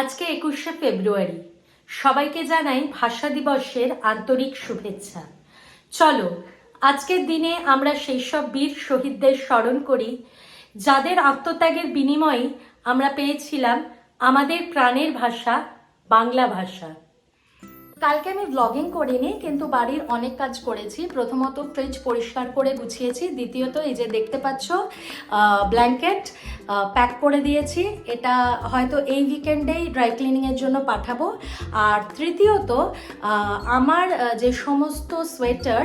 আজকে একুশে ফেব্রুয়ারি। সবাইকে জানাই ভাষা দিবসের আন্তরিক শুভেচ্ছা। চলো, আজকের দিনে আমরা সেই সব বীর শহীদদের স্মরণ করি, যাদের আত্মত্যাগের বিনিময়ে আমরা পেয়েছিলাম আমাদের প্রাণের ভাষা, বাংলা ভাষা। কালকে আমি ব্লগিং করিনি, কিন্তু বাড়ির অনেক কাজ করেছি। প্রথমত ফ্রিজ পরিষ্কার করে গুছিয়েছি, দ্বিতীয়ত এই যে দেখতে পাচ্ছ ব্ল্যাঙ্কেট প্যাক করে দিয়েছি। এটা হয়তো এই উইকেন্ডেই ড্রাই ক্লিনিংয়ের জন্য পাঠাবো। আর তৃতীয়ত আমার যে সমস্ত সোয়েটার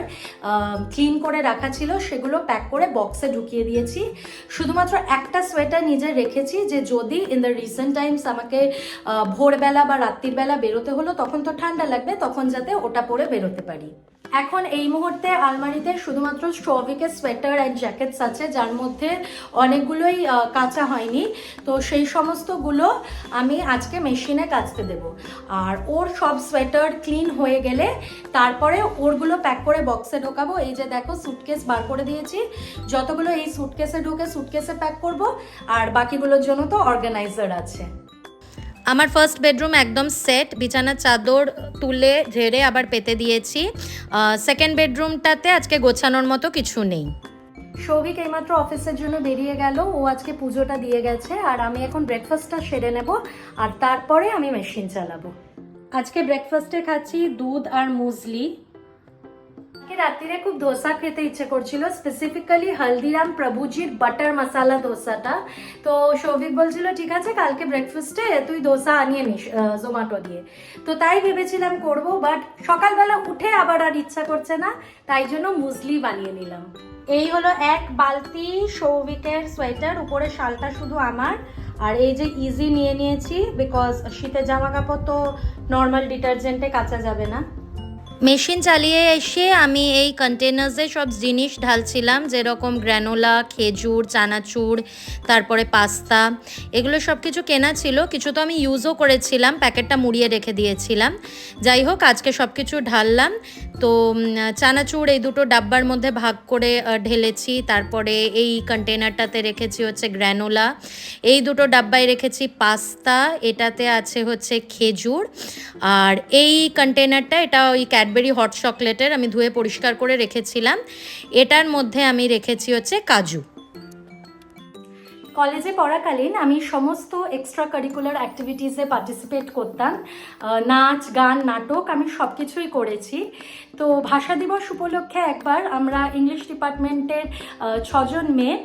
ক্লিন করে রাখা ছিল, সেগুলো প্যাক করে বক্সে ঢুকিয়ে দিয়েছি। শুধুমাত্র একটা সোয়েটার নিজে রেখেছি যে যদি ইন দ্য রিসেন্ট টাইমস আমাকে ভোরবেলা বা রাত্রির বেলা বেরোতে হলো, তখন তো ঠান্ডা লাগবে তখন যাতে ওটা পরে বেরোতে পারি। এখন এই মুহূর্তে আলমারিতে শুধুমাত্র স্ট্রবিকের সোয়েটার অ্যান্ড জ্যাকেটস আছে, যার মধ্যে অনেকগুলোই কাঁচা হয়নি। তো সেই সমস্তগুলো আমি আজকে মেশিনে কাচতে দেব। আর ওর সব সোয়েটার ক্লিন হয়ে গেলে তারপরে ওরগুলো প্যাক করে বক্সে ঢোকাবো। এই যে দেখো সুটকেস বার করে দিয়েছি। যতগুলো এই সুটকেসে ঢুকে সুটকেসে প্যাক করব। আর বাকিগুলোর জন্য তো অর্গানাইজার আছে। আমার ফার্স্ট বেডরুম একদম সেট বিছানার চাদর তুলে ঝেড়ে আবার পেতে দিয়েছি। সেকেন্ড বেডরুমটাতে আজকে গোছানোর মতো কিছু নেই। সৌভিক এইমাত্র অফিসের জন্য বেরিয়ে গেল, ও আজকে পুজোটা দিয়ে গেছে, আর আমি এখন ব্রেকফাস্টটা সেরে নেব, আর তারপরে আমি মেশিন চালাবো। আজকে ব্রেকফাস্টে খাচ্ছি দুধ আর মুসলি। আজকে রাত্রিরে খুব ধোসা খেতে ইচ্ছে করছিল স্পেসিফিক্যালি হলদিরাম প্রভুজির বাটার মশালা ধোসাটা। তো সৌভিক বলছিল, ঠিক আছে, কালকে ব্রেকফাস্টে তুই ধোসা আনিয়ে নিস জোম্যাটো দিয়ে। তো তাই ভেবেছিলাম করব বাট সকালবেলা উঠে আবার আর ইচ্ছা করছে না, তাই জন্য মুসলি বানিয়ে নিলাম। এই হলো এক বালতি সৌভিকের সোয়েটার, উপরে শালটা শুধু আমার। আর এই যে ইজি নিয়ে নিয়েছি বিকজ শীতের জামা কাপড় তো নর্মাল ডিটারজেন্টে কাচা যাবে না। মেশিন চালিয়ে এসে আমি এই কন্টেনার্সে সব জিনিস ঢালছিলাম, যেরকম গ্র্যানোলা খেজুর, চানাচুর, তারপরে পাস্তা, এগুলো সব কিছু কেনা ছিল। কিছু তো আমি ইউজও করেছিলাম, প্যাকেটটা মুড়িয়ে রেখে দিয়েছিলাম। যাই হোক, আজকে সব কিছু ঢাললাম। তো চানাচুর এই দুটো ডাব্বার মধ্যে ভাগ করে ঢেলেছি। তারপরে এই কন্টেনারটাতে রেখেছি হচ্ছে গ্র্যানোলা। এই দুটো ডাব্বায় রেখেছি পাস্তা, এটাতে আছে হচ্ছে খেজুর। আর এই কন্টেনারটা এটা ওই ক্যাডবেরি হট চকলেটের আমি ধুয়ে পরিষ্কার করে রেখেছিলাম। এটার মধ্যে আমি রেখেছি হচ্ছে কাজু। কলেজে পড়াকালীন আমি সমস্ত এক্সট্রা কারিকুলার অ্যাক্টিভিটিসে পার্টিসিপেট করতাম। নাচ, গান, নাটক আমি সব কিছুই করেছি। তো ভাষা দিবস উপলক্ষে একবার আমরা ইংলিশ ডিপার্টমেন্টের ছজন মেয়ে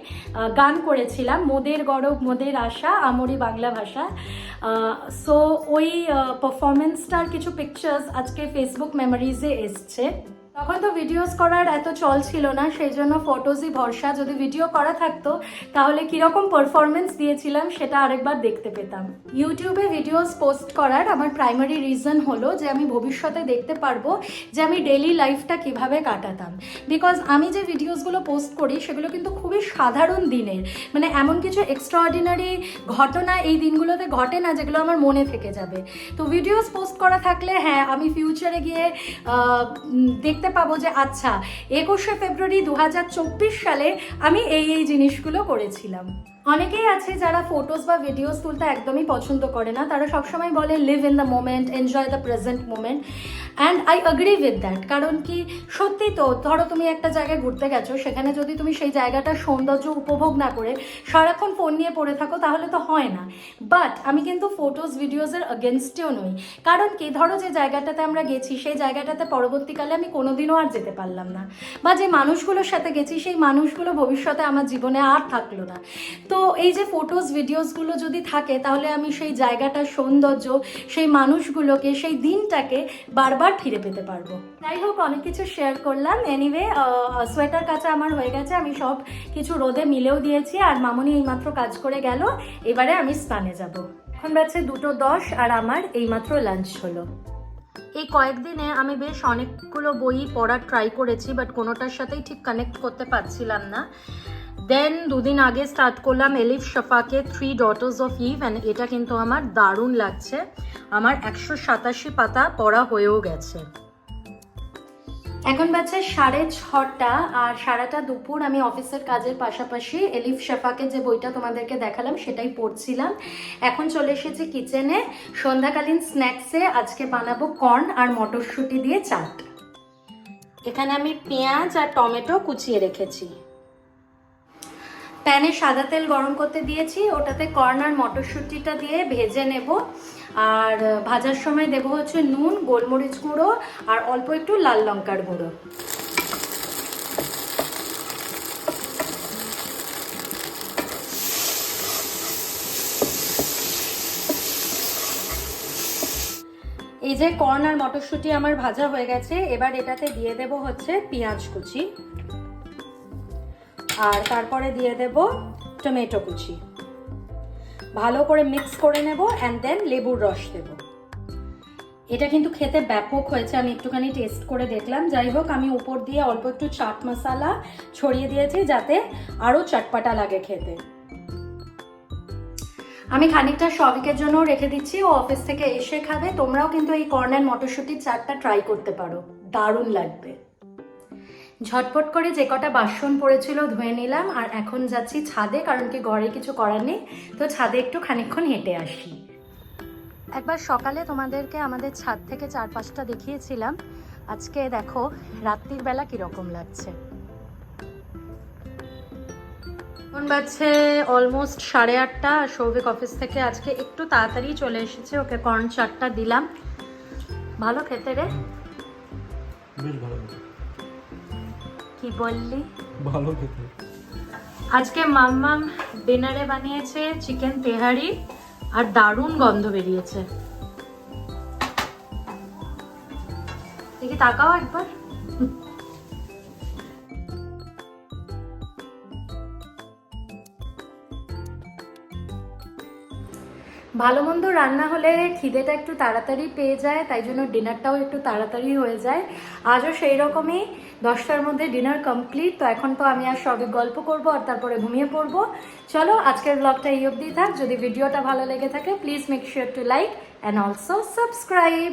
গান করেছিলাম। মোদের গরব, মোদের আশা, আমরি বাংলা ভাষা। সো ওই পারফরমেন্সটার কিছু পিকচার্স আজকে ফেসবুক মেমোরিজে এসছে। তখন তো ভিডিওস করার এত চল ছিল না সেই জন্য ফটোজই ভরসা। যদি ভিডিও করা থাকতো তাহলে কীরকম পারফরমেন্স দিয়েছিলাম সেটা আরেকবার দেখতে পেতাম। ইউটিউবে ভিডিওস পোস্ট করার আমার প্রাইমারি রিজন হলো যে আমি ভবিষ্যতে দেখতে পারব যে আমি ডেলি লাইফটা কীভাবে কাটাতাম। বিকজ আমি যে ভিডিওসগুলো পোস্ট করি সেগুলো কিন্তু খুবই সাধারণ দিনের। মানে এমন কিছু এক্সট্রাঅর্ডিনারি ঘটনা এই দিনগুলোতে ঘটে না যেগুলো আমার মনে থেকে যাবে। তো ভিডিওস পোস্ট করা থাকলে হ্যাঁ আমি ফিউচারে গিয়ে উম, দেখতে পাবো যে আচ্ছা একুশে ফেব্রুয়ারি দু হাজার চব্বিশ সালে আমি এই এই জিনিসগুলো করেছিলাম। অনেকেই আছে যারা ফটোস বা ভিডিওস তুলতে একদমই পছন্দ করে না। তারা সবসময় বলে live in the moment enjoy the present moment and I agree with that কারণ কি, সত্যি তো, ধরো তুমি একটা জায়গায় ঘুরতে গেছো, সেখানে যদি তুমি সেই জায়গাটার সৌন্দর্য উপভোগ না করে সারাক্ষণ ফোন নিয়ে পড়ে থাকো, তাহলে তো হয় না। বাট আমি কিন্তু ফটোস ভিডিওসের অগেনস্টেও নই। কারণ কি, ধরো যে জায়গাটাতে আমরা গেছি, সেই জায়গাটাতে পরবর্তীকালে আমি কোনোদিনও আর যেতে পারলাম না। বা যে মানুষগুলোর সাথে গেছি, সেই মানুষগুলো ভবিষ্যতে আমার জীবনে আর থাকল না। তো এই যে ফটোস ভিডিওসগুলো যদি থাকে, তাহলে আমি সেই জায়গাটার সৌন্দর্য, সেই মানুষগুলোকে, সেই দিনটাকে বারবার ফিরে পেতে পারব। যাই হোক, অনেক কিছু শেয়ার করলাম। এনিওয়ে সোয়েটার কাছে আমার হয়ে গেছে। আমি সব কিছু রোদে মিলেও দিয়েছি আর মামনি এইমাত্র কাজ করে গেল। এবারে আমি স্নানে যাব। এখন বাজছে দুটো দশ আর আমার এইমাত্র লাঞ্চ হলো। এই কয়েকদিনে আমি বেশ অনেকগুলো বই পড়ার ট্রাই করেছি বাট কোনোটার সাথেই ঠিক কানেক্ট করতে পারছিলাম না। দেন দুদিন আগে স্টার্ট করলাম Elif শফাকে three daughters of Eve and এটা কিন্তু আমার দারুণ লাগছে। আমার একশো সাতাশি পাতা পড়া হয়েও গেছে। এখন বাজছে সাড়ে ছটা আর সারাটা দুপুর আমি অফিসের কাজের পাশাপাশি এলিফ শেফাকে যে বইটা তোমাদেরকে দেখালাম সেটাই পড়ছিলাম। এখন চলে এসেছি কিচেনে সন্ধ্যাকালীন স্ন্যাক্সে আজকে বানাবো কর্ন আর মটরশুঁটি দিয়ে চাট। এখানে আমি পেঁয়াজ আর টমেটো কুচিয়ে রেখেছি। প্যানে সাদা তেল গরম করতে দিয়েছি, ওটাতে কর্ন আর মটরশুঁটিটা দিয়ে ভেজে নেব। আর ভাজার সময় দেবো হচ্ছে নুন, গোলমরিচ গুঁড়ো, আর অল্প একটু লাল লঙ্কার গুঁড়ো। এই যে কর্ন আর মটরশুঁটি আমার ভাজা হয়ে গেছে, এবার এটাতে দিয়ে দেব হচ্ছে পেঁয়াজ কুচি। আর তারপরে দিয়ে দেব টমেটো কুচি। ভালো করে মিক্স করে নেব অ্যান্ড দেন লেবুর রস দেব। এটা কিন্তু খেতে ব্যাপক হয়েছে, আমি একটুখানি টেস্ট করে দেখলাম। যাই হোক, আমি উপর দিয়ে অল্প একটু চাট মশলা ছড়িয়ে দিয়েছি যাতে আরও চটপাটা লাগে খেতে। আমি খানিকটা সবিকের জন্য রেখে দিচ্ছি, ও অফিস থেকে এসে খাবে। তোমরাও কিন্তু এই কর্নার মটরশুঁটির চাটটা ট্রাই করতে পারো। দারুণ লাগবে। ঝটপট করে যে কটা বাসন পড়েছিল ধুয়ে নিলাম, আর এখন যাচ্ছি ছাদে, কারণ কি ঘরে কিছু করার নেই। তো ছাদে একটু খানিকক্ষণ হেঁটে আসি। একবার সকালে তোমাদেরকে আমাদের ছাদ থেকে চারপাশটা দেখিয়েছিলাম। আজকে দেখো, রাত্রির বেলা কীরকম লাগছে। এখন বাজছে অলমোস্ট সাড়ে আটটা সৌভিক অফিস থেকে আজকে একটু তাড়াতাড়ি চলে এসেছে, ওকে কর্ন চারটা দিলাম। ভালো খেতে রে। বেশ ভালো কি বললি? ভালো খেতে আজকে মাম্মাম ডিনারে বানিয়েছে চিকেন তেহারি আর দারুণ গন্ধ বেরিয়েছে। দেখি তাকাও একবার। ভালো মন্দ রান্না হলে খিদেটা একটু তাড়াতাড়ি পেয়ে যায় তাই জন্য ডিনারটাও একটু তাড়াতাড়ি হয়ে যায়। আজও সেই রকমই দশটার মধ্যে ডিনার কমপ্লিট, তো এখন তো আমি আর সবে গল্প করব আর তারপরে ঘুমিয়ে পড়ব। চলো, আজকের ব্লগটা এই অবধি থাক। যদি ভিডিওটা ভালো লেগে থাকে please make sure to like and also subscribe